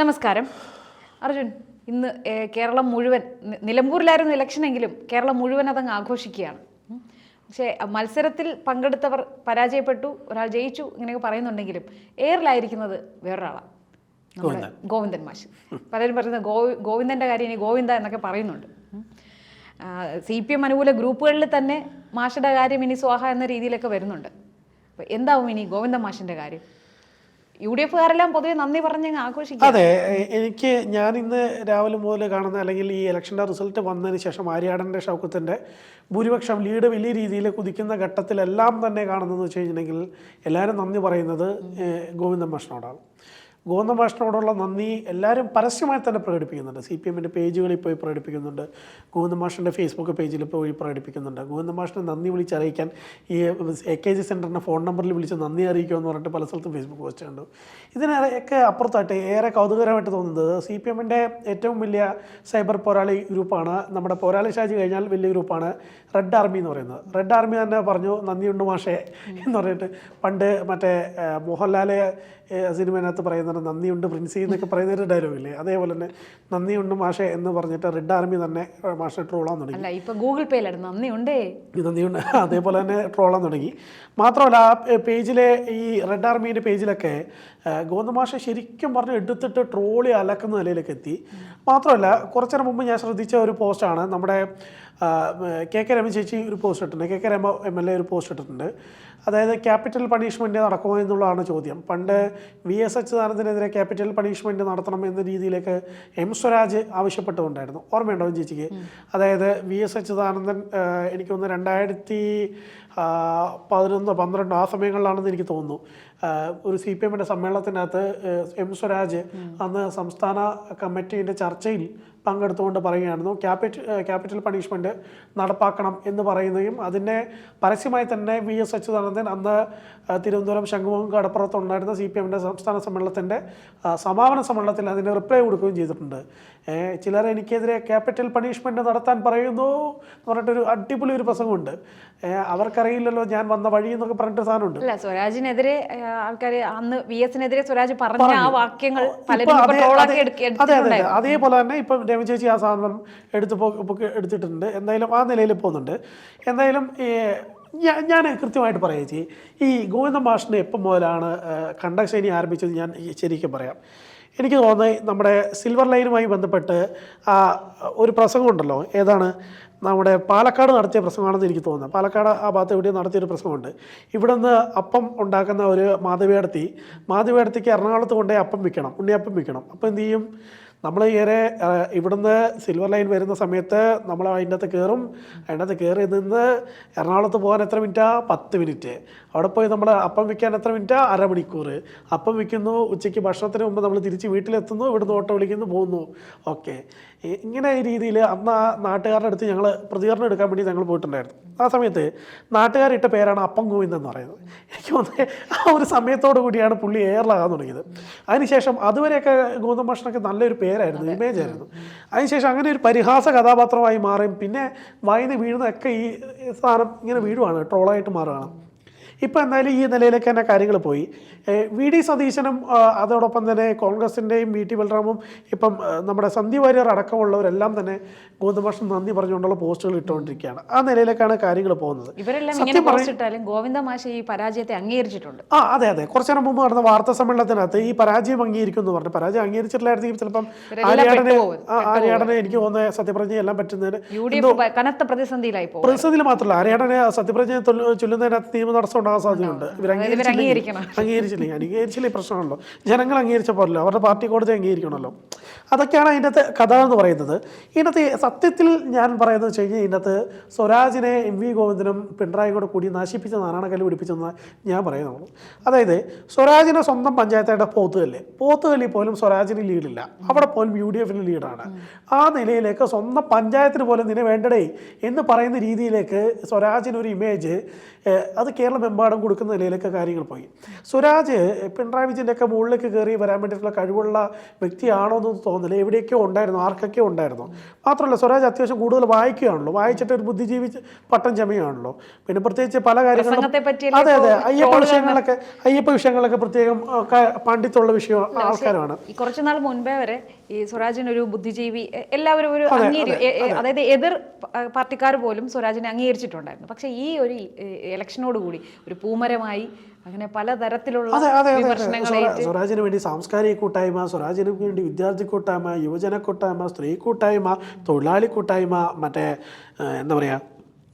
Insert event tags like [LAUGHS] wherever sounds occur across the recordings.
നമസ്കാരം. അർജുൻ ഇന്ന് കേരളം മുഴുവൻ നിലമ്പൂരിലായിരുന്നു ഇലക്ഷനെങ്കിലും കേരളം മുഴുവൻ അതങ്ങ് ആഘോഷിക്കുകയാണ്. പക്ഷേ മത്സരത്തിൽ പങ്കെടുത്തവർ പരാജയപ്പെട്ടു ഒരാൾ ജയിച്ചു ഇങ്ങനെയൊക്കെ പറയുന്നുണ്ടെങ്കിലും എയറിലായിരിക്കുന്നത് വേറൊരാളാണ് ഗോവിന്ദൻ. മാഷ്. പലരും പറയുന്നത് ഗോ ഗോവിന്ദന്റെ കാര്യം ഇനി ഗോവിന്ദ എന്നൊക്കെ പറയുന്നുണ്ട്. സി പി എം അനുകൂല ഗ്രൂപ്പുകളിൽ തന്നെ മാഷയുടെ കാര്യം ഇനി സ്വാഹ എന്ന രീതിയിലൊക്കെ വരുന്നുണ്ട്. അപ്പോൾ എന്താവും ഇനി ഗോവിന്ദൻ മാഷിന്റെ കാര്യം? യു ഡി എഫുകാരെല്ലാം പൊതുവെ നന്ദി പറഞ്ഞ് ആഘോഷിക്കും അതെ എനിക്ക് ഞാൻ ഇന്ന് രാവിലെ മുതൽ കാണുന്ന അല്ലെങ്കിൽ ഈ ഇലക്ഷന്റെ റിസൾട്ട് വന്നതിന് ശേഷം ആര്യാടന്റെ ഷൗക്കത്തിന്റെ ഭൂരിപക്ഷം ലീഡ് വലിയ രീതിയിൽ കുതിക്കുന്ന ഘട്ടത്തിലെല്ലാം തന്നെ കാണുന്നതെന്ന് വെച്ച് കഴിഞ്ഞിട്ടുണ്ടെങ്കിൽ എല്ലാവരും നന്ദി പറയുന്നത് ഗോവിന്ദൻ മാഷിനോടാണ്. ഗോവിന്ദൻ മാഷിനോടുള്ള നന്ദി എല്ലാവരും പരസ്യമായി തന്നെ പ്രകടിപ്പിക്കുന്നുണ്ട്. സി പി എമ്മിന്റെ പേജുകളിൽ പോയി പ്രകടിപ്പിക്കുന്നുണ്ട്. ഗോവിന്ദൻ മാഷിന്റെ ഫേസ്ബുക്ക് പേജിൽ പോയി പ്രകടിപ്പിക്കുന്നുണ്ട്. ഗോവിന്ദമാഷിനെ നന്ദി വിളിച്ചറിയിക്കാൻ ഈ എ കെ ജി സെന്ററിന്റെ ഫോൺ നമ്പറിൽ വിളിച്ച് നന്ദി അറിയിക്കുമെന്ന് പറഞ്ഞിട്ട് പല സ്ഥലത്തും ഫേസ്ബുക്ക് പോസ്റ്റ് കണ്ടു ഇതിനൊക്കെ അപ്പുറത്തായിട്ട് ഏറെ കൗതുകരമായിട്ട് തോന്നുന്നത് സി പി എമ്മിന്റെ ഏറ്റവും വലിയ സൈബർ പോരാളി ഗ്രൂപ്പാണ്. നമ്മുടെ പോരാളി ഷാജി കഴിഞ്ഞാൽ വലിയ ഗ്രൂപ്പാണ് റെഡ് ആർമി എന്ന് പറയുന്നത്. റെഡ് ആർമി തന്നെ പറഞ്ഞു നന്ദിയുണ്ട് മാഷേ എന്ന് പറഞ്ഞിട്ട് പണ്ട് മറ്റേ മോഹൻലാലെ മോഹൻലാൽ പറയുന്ന പറയുന്നത് നന്ദിയുണ്ട് പ്രിൻസി എന്നൊക്കെ പറയുന്ന ഒരു ഡയലോഗില്ലേ അതേപോലെ തന്നെ നന്ദിയുണ്ട് മാഷെ എന്ന് പറഞ്ഞിട്ട് റെഡ് ആർമി തന്നെ മാഷെ ട്രോളാൻ തുടങ്ങി. അല്ല ഇപ്പൊ ഗൂഗിൾ പേയിലാണ് നന്ദിയുണ്ടേ. നന്ദിയുണ്ട്. [LAUGHS] അതേപോലെ തന്നെ ട്രോളാൻ തുടങ്ങി. മാത്രമല്ല ആ പേജിലെ ഈ റെഡ് ആർമീന്റെ പേജിലൊക്കെ ഗോതമാഷ ശരിക്കും പറഞ്ഞ് എടുത്തിട്ട് ട്രോളി അലക്കുന്ന നിലയിലേക്ക് എത്തി. മാത്രമല്ല കുറച്ചു നേരം മുമ്പ് ഞാൻ ശ്രദ്ധിച്ച ഒരു പോസ്റ്റാണ് നമ്മുടെ കെ കെ രമ ചേച്ചി ഒരു പോസ്റ്റ് ഇട്ടിട്ടുണ്ട്. K K Rama M L A ഒരു പോസ്റ്റ് ഇട്ടിട്ടുണ്ട്. അതായത് ക്യാപിറ്റൽ പണിഷ്മെന്റ് നടക്കുമോ എന്നുള്ളതാണ് ചോദ്യം. പണ്ട് വി എസ് അച്യുതാനന്ദനെതിരെ ക്യാപിറ്റൽ പണിഷ്മെന്റ് നടത്തണം എന്ന രീതിയിലേക്ക് എം സ്വരാജ് ആവശ്യപ്പെട്ടുകൊണ്ടായിരുന്നു. ഓർമ്മയുണ്ടാവും ചേച്ചിക്ക്? അതായത് വി എസ് അച്യുതാനന്ദൻ എനിക്ക് തോന്നുന്നു രണ്ടായിരത്തി പതിനൊന്നോ പന്ത്രണ്ടോ ആ സമയങ്ങളിലാണെന്ന് എനിക്ക് തോന്നുന്നു. ഒരു സി പി എമ്മിന്റെ സമ്മേളനത്തിനകത്ത് എം സ്വരാജ് അന്ന് സംസ്ഥാന കമ്മിറ്റീന്റെ ചർച്ചയിൽ പങ്കെടുത്തുകൊണ്ട് പറയുകയായിരുന്നു. ക്യാപിറ്റൽ ക്യാപിറ്റൽ പണിഷ്മെന്റ് നടപ്പാക്കണം എന്ന് പറയുകയും അതിനെ പരസ്യമായി തന്നെ വി എസ് അച്യുതാനന്ദൻ അന്ന് തിരുവനന്തപുരം ശംഖുമുഖം കടപ്പുറത്തുണ്ടായിരുന്ന സി പി എമ്മിന്റെ സംസ്ഥാന സമ്മേളനത്തിന്റെ സമാപന സമ്മേളനത്തിൽ അതിന് റിപ്ലൈ കൊടുക്കുകയും ചെയ്തിട്ടുണ്ട്. ചിലർ എനിക്കെതിരെ ക്യാപിറ്റൽ പണിഷ്മെന്റ് നടത്താൻ പറയുന്നു എന്ന് പറഞ്ഞിട്ടൊരു അടിപൊളി ഒരു പ്രസംഗമുണ്ട്. അവർക്കറിയില്ലല്ലോ ഞാൻ വന്ന വഴി എന്നൊക്കെ പറഞ്ഞിട്ട് സാധനമുണ്ട്. അല്ല സ്വരാജിനെതിരെ ആൾക്കാർ അന്ന് വി എസിനെതിരെ സ്വരാജ് പറഞ്ഞ ആ വാക്യങ്ങൾ അതേപോലെ തന്നെ ഇപ്പം രമ ചേച്ചി ആ സാധനം എടുത്ത് എടുത്തിട്ടുണ്ട്. എന്തായാലും ആ നിലയിൽ പോകുന്നുണ്ട്. എന്തായാലും ഞാൻ കൃത്യമായിട്ട് പറയാം ചേച്ചി. ഈ ഗോവിന്ദ മാഷിനെ എപ്പം മുതലാണ് കണ്ടക്ഷനി ആരംഭിച്ചത് ഞാൻ ശരിക്കും പറയാം. എനിക്ക് തോന്നുന്നത് നമ്മുടെ സിൽവർ ലൈനുമായി ബന്ധപ്പെട്ട് ആ ഒരു പ്രസംഗമുണ്ടല്ലോ ഏതാണ്? നമ്മുടെ പാലക്കാട് നടത്തിയ പ്രസംഗമാണെന്ന് എനിക്ക് തോന്നുന്നത് പാലക്കാട് ആ ഭാഗത്ത് എവിടെയും നടത്തിയൊരു പ്രസംഗമുണ്ട്. ഇവിടെ നിന്ന് അപ്പം ഉണ്ടാക്കുന്ന ഒരു മാധവിയടത്തി മാധവിയടത്തിക്ക് എറണാകുളത്ത് കൊണ്ടുപോയി അപ്പം വിൽക്കണം ഉണ്ണിയപ്പം വിൽക്കണം. അപ്പോൾ എന്ത് ചെയ്യും? നമ്മൾ ആ, ഇവിടുന്ന് സിൽവർ ലൈൻ വരുന്ന സമയത്ത് നമ്മൾ അതിന്റെ അകത്ത് കയറും അതിന്റെ അകത്ത് കയറി നിന്ന് എറണാകുളത്ത് പോകാൻ എത്ര മിനിറ്റാ? പത്ത് മിനിറ്റ്. അവിടെ പോയി നമ്മൾ അപ്പം വിൽക്കാൻ എത്ര മിനിറ്റാ? അരമണിക്കൂർ അപ്പം വിൽക്കുന്നു ഉച്ചയ്ക്ക് ഭക്ഷണത്തിന് മുമ്പ് നമ്മൾ തിരിച്ച് വീട്ടിലെത്തുന്നു ഇവിടുന്ന് ഓട്ടോ വിളിക്കുന്നു പോകുന്നു. ഓക്കെ. ഇങ്ങനെ രീതിയിൽ അന്ന് ആ നാട്ടുകാരുടെ അടുത്ത് ഞങ്ങൾ പ്രതികരണം എടുക്കാൻ വേണ്ടി ഞങ്ങൾ പോയിട്ടുണ്ടായിരുന്നു. ആ സമയത്ത് നാട്ടുകാരിട്ട പേരാണ് അപ്പം ഗോവിന്ദൻ എന്ന് പറയുന്നത്. എനിക്ക് തോന്നുന്നത് ആ ഒരു സമയത്തോടു കൂടിയാണ് പുള്ളി എയറിലാകാൻ തുടങ്ങിയത്. അതിനുശേഷം അതുവരെയൊക്കെ ഗോതമ്പ് ഭക്ഷണമൊക്കെ നല്ലൊരു പേരായിരുന്നു ഇമേജ് ആയിരുന്നു. അതിനുശേഷം അങ്ങനെ ഒരു പരിഹാസ കഥാപാത്രമായി മാറും പിന്നെ വായന വീഴുന്നതൊക്കെ ഈ സാധനം ഇങ്ങനെ വീഴുവാണ് ട്രോളായിട്ട് മാറുകയാണ്. ഇപ്പോൾ എന്തായാലും ഈ നിലയിലേക്ക് തന്നെ കാര്യങ്ങൾ പോയി. വി ഡി സതീശനും അതോടൊപ്പം തന്നെ കോൺഗ്രസിന്റെയും വി ടി ബലറാമും ഇപ്പം നമ്മുടെ സന്ധി വാര്യർ അടക്കമുള്ളവരെല്ലാം തന്നെ ഗോതമാഷം നന്ദി പറഞ്ഞുകൊണ്ടുള്ള പോസ്റ്റുകൾ ഇട്ടുകൊണ്ടിരിക്കുകയാണ്. ആ നിലയിലേക്കാണ് കാര്യങ്ങൾ പോകുന്നത്. ഈ പരാജയത്തെ അംഗീകരിച്ചിട്ടുണ്ട്. ആ അതെ അതെ. കുറച്ചു നേരം മുമ്പ് നടന്ന വാർത്താ സമ്മേളനത്തിനകത്ത് ഈ പരാജയം അംഗീകരിക്കും എന്ന് പറഞ്ഞു. പരാജയം അംഗീകരിച്ചിട്ടില്ലായിരുന്നെങ്കിൽ ചിലപ്പം ആര്യാടനെ ആര്യാടനെ എനിക്ക് തോന്നുന്ന സത്യപ്രതിജ്ഞ എല്ലാം പറ്റുന്നതിന് കനത്ത പ്രതിസന്ധിയിലായി പ്രതിസന്ധിയിൽ മാത്രമല്ല. ആര്യാടനെ സത്യപ്രജ്ഞ ചൊല്ലു- ചൊല്ലുന്നതിനകത്ത് നിയമ തടസ്സം ഉണ്ടാകാൻ സാധ്യതയുണ്ട്. ഇവർ അംഗീകരിക്കണം. അംഗീകരിച്ചില്ലെങ്കിൽ. അംഗീകരിച്ചില്ലേ? പ്രശ്നമാണല്ലോ ജനങ്ങൾ അംഗീകരിച്ച പോലല്ലോ അവരുടെ പാർട്ടി കോടതി അംഗീകരിക്കണമല്ലോ. അതൊക്കെയാണ് അതിന്റെ കഥ എന്ന് പറയുന്നത്. ഇതിനകത്ത് സത്യത്തിൽ ഞാൻ പറയുന്നത് വെച്ച് കഴിഞ്ഞാൽ ഇതിനകത്ത് സ്വരാജിനെ എം വി ഗോവിന്ദനും പിണറായി കൂടെ കൂടി നശിപ്പിച്ച നാരായണക്കല്ല് പിടിപ്പിച്ചെന്ന് ഞാൻ പറയുന്നുള്ളൂ. അതായത് സ്വരാജിനെ സ്വന്തം പഞ്ചായത്തായിട്ട് പോത്തുകല്ല്? പോത്തുകല്ലിൽ പോലും സ്വരാജിന് ലീഡില്ല അവിടെ പോലും യു ഡി എഫിന് ലീഡാണ് ആ നിലയിലേക്ക് സ്വന്തം പഞ്ചായത്തിന് പോലും നിന്നെ വേണ്ടടേ എന്ന് പറയുന്ന രീതിയിലേക്ക് സ്വരാജിനൊരു ഇമേജ് അത് കേരളമെമ്പാടും കൊടുക്കുന്ന നിലയിലേക്ക് കാര്യങ്ങൾ പോയി. സ്വരാജ് പിണറായി വിജയന്റെ ഒക്കെ മുകളിലേക്ക് കയറി വരാൻ വേണ്ടിയിട്ടുള്ള കഴിവുള്ള വ്യക്തിയാണോ എന്ന് തോന്നില്ല എവിടെയൊക്കെയോ ഉണ്ടായിരുന്നു? ആർക്കൊക്കെ ഉണ്ടായിരുന്നു? മാത്രമല്ല സ്വരാജ് അത്യാവശ്യം കൂടുതൽ വായിക്കുകയാണല്ലോ. വായിച്ചിട്ട് ഒരു ബുദ്ധിജീവി പട്ടം ചമയാണല്ലോ പിന്നെ പ്രത്യേകിച്ച് പല കാര്യങ്ങളും അതെ അതെ. അയ്യപ്പ വിഷയങ്ങളൊക്കെ അയ്യപ്പ വിഷയങ്ങളൊക്കെ പ്രത്യേകം പണ്ഡിത്തുള്ള വിഷയം ആൾക്കാരാണ്. കുറച്ചുനാൾ കുറച്ചു മുൻപേ വരെ ഈ സ്വരാജിന് ഒരു ബുദ്ധിജീവി എല്ലാവരും ഒരു അതായത് എതിർ പാർട്ടിക്കാർ പോലും സ്വരാജിനെ അംഗീകരിച്ചിട്ടുണ്ടായിരുന്നു. പക്ഷേ ഈ ഒരു ഇലക്ഷനോട് കൂടി ഒരു പൂമരമായി അങ്ങനെ പലതരത്തിലുള്ള സ്വരാജിന് വേണ്ടി സാംസ്കാരിക കൂട്ടായ്മ സ്വരാജിന് വേണ്ടി വിദ്യാർത്ഥി കൂട്ടായ്മ യുവജന കൂട്ടായ്മ സ്ത്രീ കൂട്ടായ്മ തൊഴിലാളി കൂട്ടായ്മ മറ്റേ എന്താ പറയുക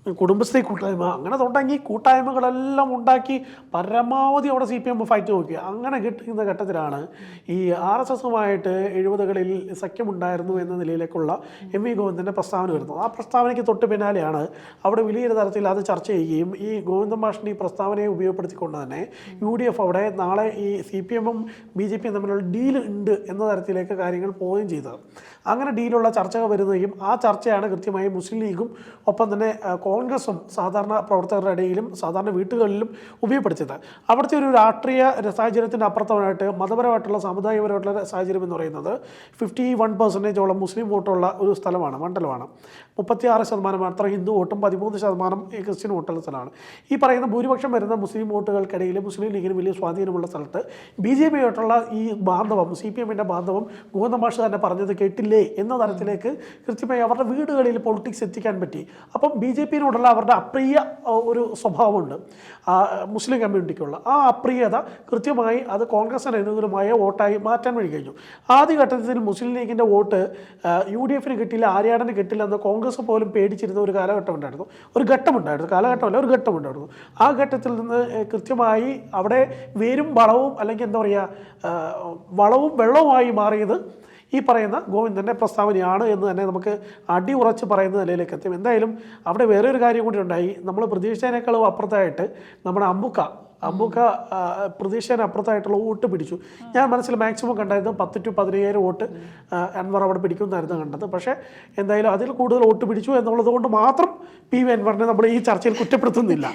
കുടുംബശ്രീ കൂട്ടായ്മ അങ്ങനെ തുടങ്ങി കൂട്ടായ്മകളെല്ലാം ഉണ്ടാക്കി പരമാവധി അവിടെ സി പി എം ഫൈറ്റ് നോക്കി അങ്ങനെ കിട്ടുന്ന ഘട്ടത്തിലാണ് ഈ ആർ എസ് എസുമായിട്ട് എഴുപതുകളിൽ സഖ്യമുണ്ടായിരുന്നു എന്ന നിലയിലേക്കുള്ള എം വി ഗോവിന്ദന്റെ പ്രസ്താവന വരുന്നത്. ആ പ്രസ്താവനയ്ക്ക് തൊട്ട് പിന്നാലെയാണ് അവിടെ വലിയൊരു തരത്തിൽ അത് ചർച്ച ചെയ്യുകയും ഈ ഗോവിന്ദൻ മാഷിന്റെ ഈ പ്രസ്താവനയെ ഉപയോഗപ്പെടുത്തിക്കൊണ്ട് തന്നെ യു ഡി എഫ് അവിടെ നാളെ ഈ സി പി എമ്മും ബി ജെ പിയും തമ്മിലുള്ള ഡീൽ ഉണ്ട് എന്ന തരത്തിലേക്ക് കാര്യങ്ങൾ പോവുകയും ചെയ്തത്. അങ്ങനെ ഡീലുള്ള ചർച്ചകൾ വരുന്നതും ആ ചർച്ചയാണ് കൃത്യമായി മുസ്ലിം ലീഗും ഒപ്പം തന്നെ കോൺഗ്രസും സാധാരണ പ്രവർത്തകരുടെ ഇടയിലും സാധാരണ വീട്ടുകളിലും ഉപയോഗപ്പെടുത്തിയത്. അവിടുത്തെ ഒരു രാഷ്ട്രീയ സാഹചര്യത്തിന്റെ അപ്പുറത്തവനായിട്ട് മതപരമായിട്ടുള്ള സാമുദായികപരമായിട്ടുള്ള സാഹചര്യം എന്ന് പറയുന്നത് ഫിഫ്റ്റി വൺ പെർസെന്റേജോളം മുസ്ലിം വോട്ടുള്ള ഒരു സ്ഥലമാണ് മണ്ഡലമാണ്. മുപ്പത്തി ആറ് ശതമാനം മാത്രം ഹിന്ദു വോട്ടും പതിമൂന്ന് ശതമാനം ക്രിസ്ത്യൻ വോട്ടുള്ള സ്ഥലമാണ്. ഈ പറയുന്ന ഭൂരിപക്ഷം വരുന്ന മുസ്ലിം വോട്ടുകൾക്കിടയിൽ മുസ്ലിം ലീഗിന് വലിയ സ്വാധീനമുള്ള സ്ഥലത്ത് ബി ജെ പി ആയിട്ടുള്ള ഈ ബാന്ധവം സി പി എമ്മിന്റെ ബാന്ധവം ഗോതമാഷ് തന്നെ പറഞ്ഞത് കേട്ടില്ലേ എന്ന തരത്തിലേക്ക് കൃത്യമായി അവരുടെ വീടുകളിൽ പൊളിറ്റിക്സ് എത്തിക്കാൻ പറ്റി. അപ്പം ബി ജെ പിന്നോടുള്ള അവരുടെ അപ്രിയ ഒരു സ്വഭാവമുണ്ട്. മുസ്ലിം കമ്മ്യൂണിറ്റിക്കുള്ള. ആ അപ്രിയത കൃത്യമായി അത് കോൺഗ്രസിന് അനുകൂലമായ വോട്ടായി മാറ്റാൻ വേണ്ടി കഴിഞ്ഞു. ആദ്യഘട്ടത്തിൽ മുസ്ലിം ലീഗിന്റെ വോട്ട് യു ഡി എഫിന് കിട്ടില്ല ആര്യാടന് കിട്ടില്ല എന്ന് കോൺഗ്രസ് പോലും പേടിച്ചിരുന്ന ഒരു കാലഘട്ടം ഉണ്ടായിരുന്നു. ഒരു ഘട്ടമുണ്ടായിരുന്നു. കാലഘട്ടമല്ല ഒരു ഘട്ടമുണ്ടായിരുന്നു. ആ ഘട്ടത്തിൽ നിന്ന് കൃത്യമായി അവിടെ വേരും വളവും അല്ലെങ്കിൽ എന്താ പറയുക വളവും വെള്ളവുമായി മാറിയത് ഈ പറയുന്ന ഗോവിന്ദന്റെ പ്രസ്താവനയാണ് എന്ന് തന്നെ നമുക്ക് അടി ഉറച്ച് പറയുന്ന നിലയിലേക്ക് എത്തും. എന്തായാലും അവിടെ വേറെ ഒരു കാര്യം കൂടി ഉണ്ടായി. നമ്മൾ പ്രതീക്ഷിച്ചതിനേക്കാളും അപ്പുറത്തായിട്ട് നമ്മുടെ അമ്പുക്ക അമ്പുക്ക ആ, പ്രതീക്ഷേനെ അപ്പുറത്തായിട്ടുള്ള വോട്ട് പിടിച്ചു. ഞാൻ മനസ്സിൽ മാക്സിമം കണ്ടായിരുന്നു പത്ത് ടു പതിനയ്യായിരം വോട്ട് അൻവർ അവിടെ പിടിക്കുമെന്നായിരുന്നു കണ്ടത്. പക്ഷേ എന്തായാലും അതിൽ കൂടുതൽ വോട്ട് പിടിച്ചു എന്നുള്ളത് കൊണ്ട് മാത്രം പി വി അൻവറിനെ നമ്മൾ ഈ ചർച്ചയിൽ കുറ്റപ്പെടുത്തുന്നില്ല.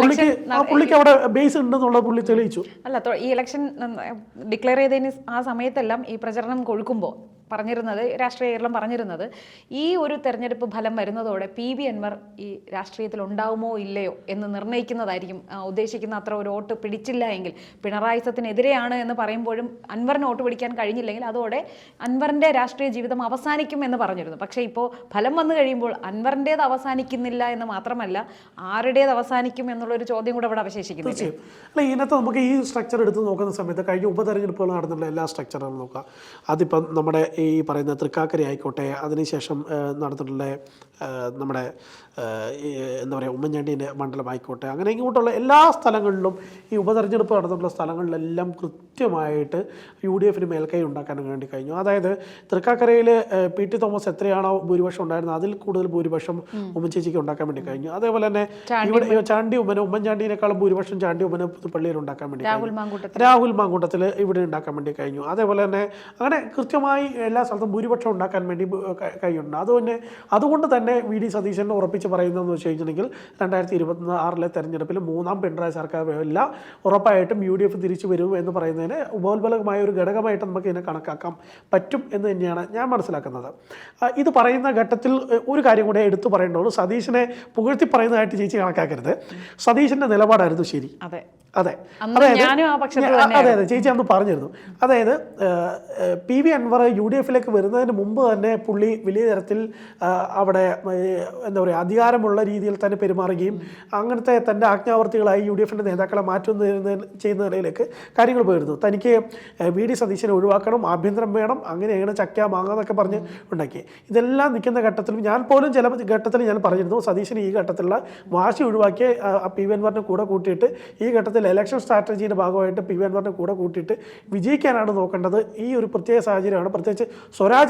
പുള്ളിക്ക് ആ പുള്ളിക്ക് അവിടെ ബേസ് ഉണ്ടെന്നുള്ളത് പുള്ളി തെളിയിച്ചു. അല്ല ഈ ഇലക്ഷൻ ഡിക്ലെയർ ചെയ്തതിന് ആ സമയത്തെല്ലാം ഈ പ്രചരണം കൊഴുക്കുമ്പോൾ പറഞ്ഞിരുന്നത് രാഷ്ട്രീയ കേരളം പറഞ്ഞിരുന്നത് ഈ ഒരു തെരഞ്ഞെടുപ്പ് ഫലം വരുന്നതോടെ പി വി അൻവർ ഈ രാഷ്ട്രീയത്തിൽ ഉണ്ടാവുമോ ഇല്ലയോ എന്ന് നിർണയിക്കുന്നതായിരിക്കും. ഉദ്ദേശിക്കുന്ന അത്ര ഒരു വോട്ട് പിടിച്ചില്ല എങ്കിൽ പിണറായി സത്തിനെതിരെയാണ് എന്ന് പറയുമ്പോഴും അൻവറിന് വോട്ട് പിടിക്കാൻ കഴിഞ്ഞില്ലെങ്കിൽ അതോടെ അൻവറിന്റെ രാഷ്ട്രീയ ജീവിതം അവസാനിക്കും എന്ന് പറഞ്ഞിരുന്നു. പക്ഷേ ഇപ്പോൾ ഫലം വന്നു കഴിയുമ്പോൾ അൻവറിന്റേത് അവസാനിക്കുന്നില്ല എന്ന് മാത്രമല്ല ആരുടേത് അവസാനിക്കും എന്നുള്ളൊരു ചോദ്യം കൂടെ ഇവിടെ അവശേഷിക്കുന്നില്ല? തീർച്ചയായും. അല്ല ഇതിനകത്ത് നമുക്ക് ഈ സ്ട്രക്ചർ എടുത്ത് നോക്കുന്ന സമയത്ത് കഴിഞ്ഞ ഉപതെരഞ്ഞെടുപ്പുകൾ നടന്നുള്ള എല്ലാ സ്ട്രക്ചറുകളും നോക്കാം. അതിപ്പം നമ്മുടെ പറയുന്ന തൃക്കാക്കര ആയിക്കോട്ടെ അതിനുശേഷം നടന്നിട്ടുള്ള നമ്മുടെ എന്താ പറയുക ഉമ്മൻചാണ്ടീന്റെ മണ്ഡലം ആയിക്കോട്ടെ അങ്ങനെ ഇങ്ങോട്ടുള്ള എല്ലാ സ്ഥലങ്ങളിലും ഈ ഉപതെരഞ്ഞെടുപ്പ് നടന്നിട്ടുള്ള സ്ഥലങ്ങളിലെല്ലാം കൃത്യമായിട്ട് യു ഡി എഫിന് മേൽക്കൈ ഉണ്ടാക്കാൻ വേണ്ടി കഴിഞ്ഞു. അതായത് തൃക്കാക്കരയിൽ പി ടി തോമസ് എത്രയാണോ ഭൂരിപക്ഷം ഉണ്ടായിരുന്നത് അതിൽ കൂടുതൽ ഭൂരിപക്ഷം ഉമ്മൻചേച്ചിക്ക് ഉണ്ടാക്കാൻ വേണ്ടി കഴിഞ്ഞു. അതേപോലെ തന്നെ ഇവിടെ ഈ ചാണ്ടി ഉമ്മന് ഉമ്മൻചാണ്ടീനേക്കാളും ഭൂരിപക്ഷം ചാണ്ടി ഉമ്മന് പള്ളിയിൽ ഉണ്ടാക്കാൻ വേണ്ടി രാഹുൽ മാങ്കൂട്ടത്തിൽ. ഇവിടെ ഉണ്ടാക്കാൻ വേണ്ടി കഴിഞ്ഞു. അതേപോലെ തന്നെ അങ്ങനെ കൃത്യമായി എല്ലാ സ്ഥലത്തും ഭൂരിപക്ഷം ഉണ്ടാക്കാൻ വേണ്ടി ബു- ക- കഴിയുന്നുണ്ട്. അതുകൊണ്ട് അതുകൊണ്ട് തന്നെ വി ഡി സതീശൻ ഉറപ്പിച്ച് പറയുന്നതെന്ന് വെച്ച് കഴിഞ്ഞിട്ടുണ്ടെങ്കിൽ രണ്ടായിരത്തി ഇരുപത്തി ആറിലെ തെരഞ്ഞെടുപ്പിൽ മൂന്നാം പിണറായി സർക്കാർ വരില്ല. ഉറപ്പായിട്ടും യു ഡി എഫ് തിരിച്ചു വരും എന്ന് പറയുന്നതിന് ഉപോത്ബലകമായ ഒരു ഘടകമായിട്ട് നമുക്ക് ഇതിനെ കണക്കാക്കാം പറ്റും എന്ന് തന്നെയാണ് ഞാൻ മനസ്സിലാക്കുന്നത്. ഇത് പറയുന്ന ഘട്ടത്തിൽ ഒരു കാര്യം കൂടെ എടുത്തു പറയേണ്ടതുള്ളൂ. സതീശനെ പുകഴ്ത്തി പറയുന്നതായിട്ട് ചേച്ചി കണക്കാക്കരുത്. സതീശന്റെ നിലപാടായിരുന്നു ശരി. അതെ. അതെ. അതായത് അതെ അതെ ചേച്ചി അന്ന് പറഞ്ഞിരുന്നു. അതായത് P V Anvar U D എഫിലേക്ക് വരുന്നതിന് മുമ്പ് തന്നെ പുള്ളി വലിയ തരത്തിൽ അവിടെ എന്താ പറയുക അധികാരമുള്ള രീതിയിൽ തന്നെ പെരുമാറുകയും അങ്ങനത്തെ തന്റെ ആജ്ഞാവർത്തികളായി യു ഡി എഫിന്റെ നേതാക്കളെ മാറ്റുന്ന ചെയ്യുന്ന നിലയിലേക്ക് കാര്യങ്ങൾ പോയിരുന്നു. തനിക്ക് വി ഡി സതീശനെ ഒഴിവാക്കണം ആഭ്യന്തരം വേണം അങ്ങനെ അങ്ങനെയാണ് ചക്ക മാങ്ങാന്നൊക്കെ പറഞ്ഞ് ഉണ്ടാക്കി. ഇതെല്ലാം നിൽക്കുന്ന ഘട്ടത്തിലും ഞാൻ പോലും ചില ഘട്ടത്തിൽ ഞാൻ പറഞ്ഞിരുന്നു സതീശന് ഈ ഘട്ടത്തിലുള്ള വാശി ഒഴിവാക്കി പി വി അൻവറിനെ കൂടെ കൂട്ടിയിട്ട് ഈ ഘട്ടത്തിൽ ഇലക്ഷൻ സ്ട്രാറ്റജിയുടെ ഭാഗമായിട്ട് പി വി അൻവറിനെ കൂടെ കൂട്ടിയിട്ട് വിജയിക്കാനാണ് നോക്കേണ്ടത്. ഈ ഒരു പ്രത്യേക സാഹചര്യമാണ്. പ്രത്യേകിച്ച്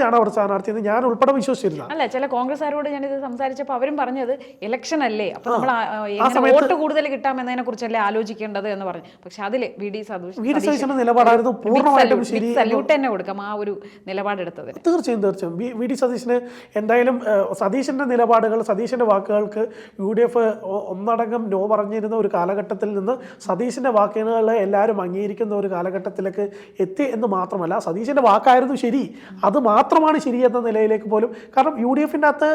ആണ് അവിടെ സ്ഥാനാർത്ഥി എന്ന് ഞാൻ ഉൾപ്പെടെ വിശ്വസിച്ചിരുന്നു അല്ല ചില കോൺഗ്രസ്സുകാരോട് ഞാനിത് സംസാരിച്ചപ്പോൾ അവരും പറഞ്ഞത് ഇലക്ഷൻ അല്ലേ? അപ്പോൾ നമ്മൾ വോട്ട് കൂടുതൽ കിട്ടാമെന്നതിനെ കുറിച്ചല്ലേ ആലോചിക്കേണ്ടത് എന്ന് പറഞ്ഞു. പക്ഷെ അതിൽ വി ഡി വി ഡി സതീശന്റെ നിലപാടായിരുന്നു. പൂർണമായിട്ടും ശരി സല്യൂട്ട് തന്നെ കൊടുക്കാം ആ ഒരു നിലപാടെടുത്തതിന്. തീർച്ചയായും തീർച്ചയായും. വി ഡി സതീശന് എന്തായാലും സതീശന്റെ നിലപാടുകൾ സതീശന്റെ വാക്കുകൾക്ക് യു ഡി എഫ് ഒന്നടങ്കം നോ പറഞ്ഞിരുന്ന ഒരു കാലഘട്ടത്തിൽ നിന്ന് സതീശ് സതീശിന്റെ വാക്കുകൾ എല്ലാവരും അംഗീകരിക്കുന്ന ഒരു കാലഘട്ടത്തിലേക്ക് എത്തി എന്ന് മാത്രമല്ല സതീശിന്റെ വാക്കായിരുന്നു ശരി. അത് മാത്രമാണ് ശരി എന്ന നിലയിലേക്ക് പോലും. കാരണം യു ഡി എഫിന്റെ അകത്ത്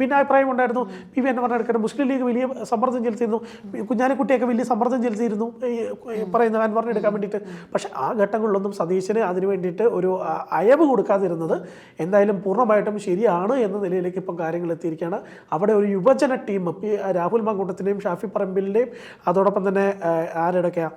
ഭിന്നാഭിപ്രായം ഉണ്ടായിരുന്നു. പി വി എൻ പറഞ്ഞെടുക്കണം മുസ്ലിം ലീഗ് വലിയ സമ്മർദ്ദം ചെലുത്തിയിരുന്നു. കുഞ്ഞാലിക്കുട്ടിയൊക്കെ വലിയ സമ്മർദ്ദം ചെലുത്തിയിരുന്നു പറയുന്ന ഞാൻ പറഞ്ഞെടുക്കാൻ വേണ്ടിയിട്ട്. പക്ഷേ ആ ഘട്ടങ്ങളിലൊന്നും സതീശന് അതിന് വേണ്ടിയിട്ട് ഒരു അയവ് കൊടുക്കാതിരുന്നത് എന്തായാലും പൂർണമായിട്ടും ശരിയാണ് എന്ന നിലയിലേക്ക് ഇപ്പം കാര്യങ്ങൾ എത്തിയിരിക്കുകയാണ്. അവിടെ ഒരു യുവജന ടീം രാഹുൽ മങ്കൂട്ടത്തിന്റെയും ഷാഫി പറമ്പിലിന്റെയും അതോടൊപ്പം തന്നെ ആരുടെയൊക്കെയാണ്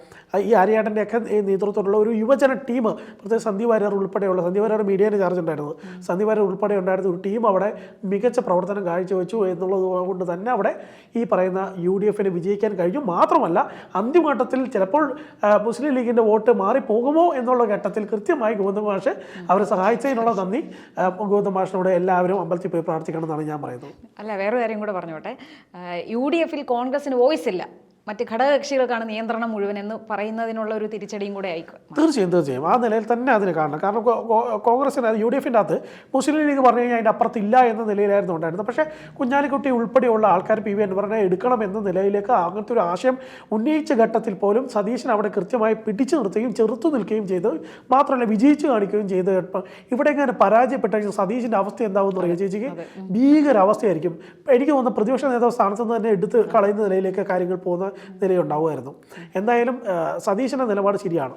ഈ ആര്യാടന്റെയൊക്കെ നേതൃത്വത്തിലുള്ള ഒരു യുവജന ടീം പ്രത്യേകിച്ച് സന്ദീപ് വാര്യർ ഉൾപ്പെടെയുള്ള സന്ദീപ് വാര്യർ മീഡിയയിൽ ചാർജ് ഉണ്ടായിരുന്നത് സന്ദീപ് വാര്യർ ഉൾപ്പെടെ ഉണ്ടായിരുന്ന ഒരു ടീം അവിടെ മികച്ച പ്രവർത്തനം കാഴ്ചവെച്ചു എന്നുള്ളത് കൊണ്ട് തന്നെ അവിടെ ഈ പറയുന്ന യു ഡി എഫിന് വിജയിക്കാൻ കഴിഞ്ഞു. മാത്രമല്ല അന്തിമഘട്ടത്തിൽ ചിലപ്പോൾ മുസ്ലിം ലീഗിന്റെ വോട്ട് മാറിപ്പോകുമോ എന്നുള്ള ഘട്ടത്തിൽ കൃത്യമായി ഗോവിന്ദ മാഷ് അവരെ സഹായിച്ചതിനുള്ള നന്ദി. ഗോവിന്ദ മാഷിനോട് എല്ലാവരും അമ്പലത്തിൽ പോയി പ്രാർത്ഥിക്കണം എന്നാണ് ഞാൻ പറയുന്നത്. അല്ല വേറെ കാര്യം കൂടെ പറഞ്ഞോട്ടെ. യു ഡി എഫിൽ കോൺഗ്രസിന് വോയിസ് ഇല്ല. മറ്റ് ഘടകകക്ഷികൾക്കാണ് നിയന്ത്രണം മുഴുവൻ എന്ന് പറയുന്നതിനുള്ള ഒരു തിരിച്ചടിയും കൂടെ ആയിക്കും തീർച്ചയായും തീർച്ചയായും. ആ നിലയിൽ തന്നെ അതിന് കാരണം. കാരണം കോൺഗ്രസിന് യു ഡി എഫിന്റെ അകത്ത് മുസ്ലിം ലീഗ് പറഞ്ഞു കഴിഞ്ഞാൽ അതിന്റെ അപ്പുറത്തില്ല എന്ന നിലയിലായിരുന്നു ഉണ്ടായിരുന്നത്. പക്ഷേ കുഞ്ഞാലിക്കുട്ടി ഉൾപ്പെടെയുള്ള ആൾക്കാർ പി വി അൻവറിനെ എടുക്കണം എന്ന നിലയിലേക്ക് അങ്ങനത്തെ ഒരു ആശയം ഉന്നയിച്ച ഘട്ടത്തിൽ പോലും സതീശൻ അവിടെ കൃത്യമായി പിടിച്ചു നിർത്തുകയും ചെറുത്തു നിൽക്കുകയും ചെയ്തു മാത്രമല്ല വിജയിച്ചു കാണിക്കുകയും ചെയ്ത് ഇവിടെ ഇങ്ങനെ പരാജയപ്പെട്ട സതീശിന്റെ അവസ്ഥ എന്താവും പറയുക ചേച്ചിക്ക്? ഭീകരാവസ്ഥയായിരിക്കും. എനിക്ക് തോന്നുന്നു പ്രതിപക്ഷ നേതാവ് സ്ഥാനത്ത് നിന്ന് തന്നെ എടുത്ത് കളയുന്ന നിലയിലേക്ക് കാര്യങ്ങൾ പോകുന്ന നിലയുണ്ടാവുമായിരുന്നു. എന്തായാലും സതീശന്റെ നിലപാട് ശരിയാണ്.